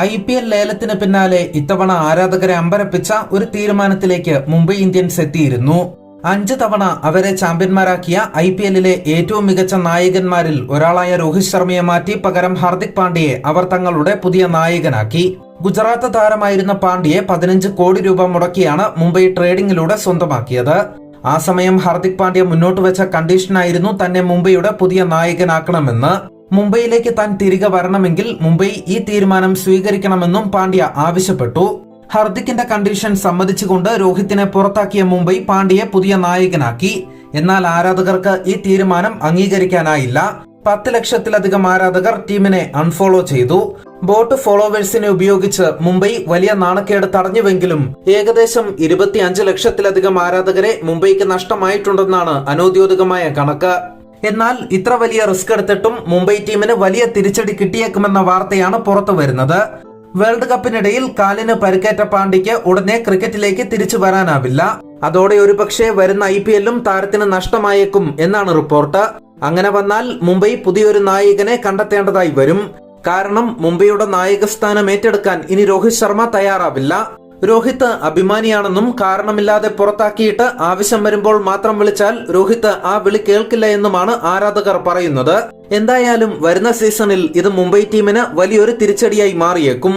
I P L ലേലത്തിന് പിന്നാലെ ഇത്തവണ ആരാധകരെ അമ്പരപ്പിച്ച ഒരു തീരുമാനത്തിലേക്ക് മുംബൈ ഇന്ത്യൻസ് എത്തിയിരുന്നു. അഞ്ച് തവണ അവരെ ചാമ്പ്യന്മാരാക്കിയ ഐ പി എല്ലിലെ ഏറ്റവും മികച്ച നായകന്മാരിൽ ഒരാളായ രോഹിത് ശർമ്മയെ മാറ്റി പകരം ഹാർദിക് പാണ്ഡ്യയെ അവർ തങ്ങളുടെ പുതിയ നായകനാക്കി. ഗുജറാത്ത് താരമായിരുന്ന പാണ്ഡ്യയെ പതിനഞ്ച് കോടി രൂപ മുടക്കിയാണ് മുംബൈ ട്രേഡിംഗിലൂടെ സ്വന്തമാക്കിയത്. ആ സമയം ഹാർദിക് പാണ്ഡ്യ മുന്നോട്ട് വെച്ച കണ്ടീഷനായിരുന്നു തന്നെ മുംബൈയുടെ പുതിയ നായകനാക്കണമെന്ന്. മുംബൈയിലേക്ക് താൻ തിരികെ വരണമെങ്കിൽ മുംബൈ ഈ തീരുമാനം സ്വീകരിക്കണമെന്നും പാണ്ഡ്യ ആവശ്യപ്പെട്ടു. ഹർദിക്കിന്റെ കണ്ടീഷൻ സമ്മതിച്ചുകൊണ്ട് രോഹിത്തിനെ പുറത്താക്കിയ മുംബൈ പാണ്ഡ്യയെ പുതിയ നായകനാക്കി. എന്നാൽ ആരാധകർക്ക് ഈ തീരുമാനം അംഗീകരിക്കാനായില്ല. പത്ത് ലക്ഷത്തിലധികം ആരാധകർ ടീമിനെ അൺഫോളോ ചെയ്തു. ബോട്ട് ഫോളോവേഴ്സിനെ ഉപയോഗിച്ച് മുംബൈ വലിയ നാണക്കേട് തടഞ്ഞുവെങ്കിലും ഏകദേശം ഇരുപത്തിയഞ്ച് ലക്ഷത്തിലധികം ആരാധകരെ മുംബൈക്ക് നഷ്ടമായിട്ടുണ്ടെന്നാണ് അനൌദ്യോഗികമായ കണക്ക്. എന്നാൽ ഇത്ര വലിയ റിസ്ക് എടുത്തിട്ടും മുംബൈ ടീമിന് വലിയ തിരിച്ചടി കിട്ടിയേക്കുമെന്ന വാർത്തയാണ് പുറത്തു വരുന്നത്. വേൾഡ് കപ്പിനിടയിൽ കാലിന് പരിക്കേറ്റ പാണ്ഡ്യയ്ക്ക് ഉടനെ ക്രിക്കറ്റിലേക്ക് തിരിച്ചു വരാനാവില്ല. അതോടെ ഒരുപക്ഷെ വരുന്ന ഐ പി എല്ലും താരത്തിന് നഷ്ടമായേക്കും എന്നാണ് റിപ്പോർട്ട്. അങ്ങനെ വന്നാൽ മുംബൈ പുതിയൊരു നായകനെ കണ്ടെത്തേണ്ടതായി വരും. കാരണം മുംബൈയുടെ നായകസ്ഥാനം ഏറ്റെടുക്കാൻ ഇനി രോഹിത് ശർമ്മ തയ്യാറാവില്ല. രോഹിത് അഭിമാനിയാണെന്നും കാരണമില്ലാതെ പുറത്താക്കിയിട്ട് ആവശ്യം വരുമ്പോൾ മാത്രം വിളിച്ചാൽ രോഹിത് ആ വിളി കേൾക്കില്ല എന്നുമാണ് ആരാധകർ പറയുന്നത്. എന്തായാലും വരുന്ന സീസണിൽ ഇത് മുംബൈ ടീമിന് വലിയൊരു തിരിച്ചടിയായി മാറിയേക്കും.